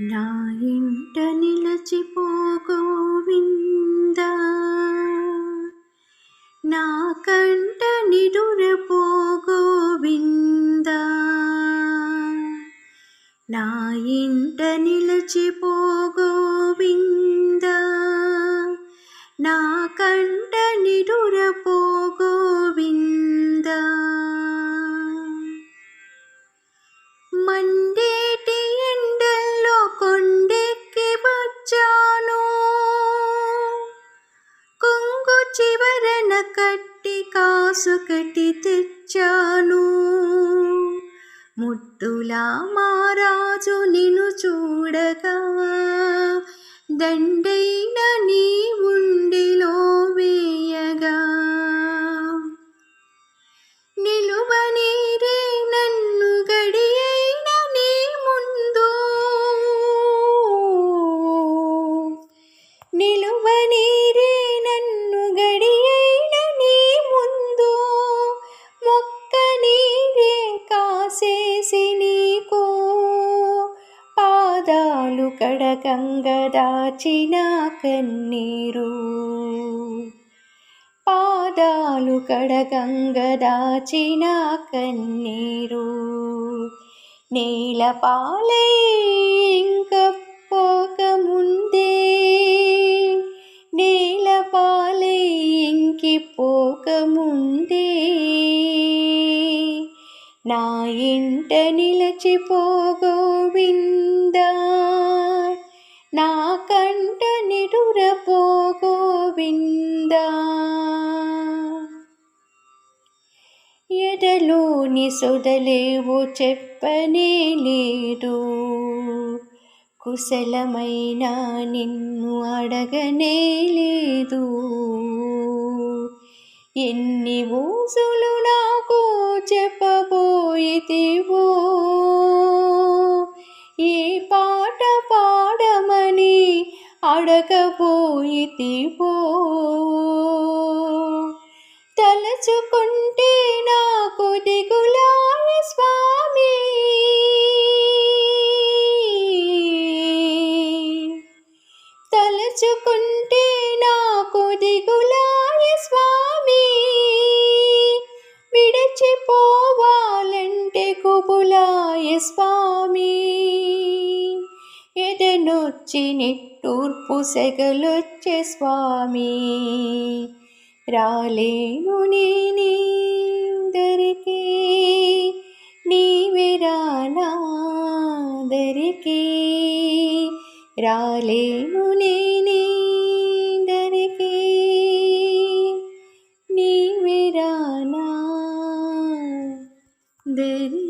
నా ఇంట నిలచిపో గోవింద నా కంట నిడురపో గోవింద నా ఇంట నిలచిపో గోవింద నా కంట నిడుర కట్టి కాసు కట్టి తెచ్చాను. ముట్టులా మారాజు నిన్ను చూడగా దండైన పాదాలు కడకంగా దాచిన కన్నీరు. పాదాలు కడకంగా దాచిన కన్నీరు. నేల పాలే ఇంక పోకముందే. నా ఇంట నిలచిపో గోవిందా నా కంట నిడురపో గోవిందా ఎదలోని సొదలేవు చెప్పనే లేదు. కుశలమైన నిన్ను అడగనే లేదు. ఎన్ని ఊసులు నాకు చెప్పబోయితివో ఈ పాట పాడమని అడగబోయితివో తలచుకుంటే నాకు దిగులాయ స్వామి. తలచుకుంటే కుబులాయ స్వామి. ఎదనొచ్చి నిట్టూర్పు సెగలొచ్చే స్వామి. రాలేను నేనే దరికి నీవే రానా దరికి రాలేను నేనే దరికి నీవే రానా దరికి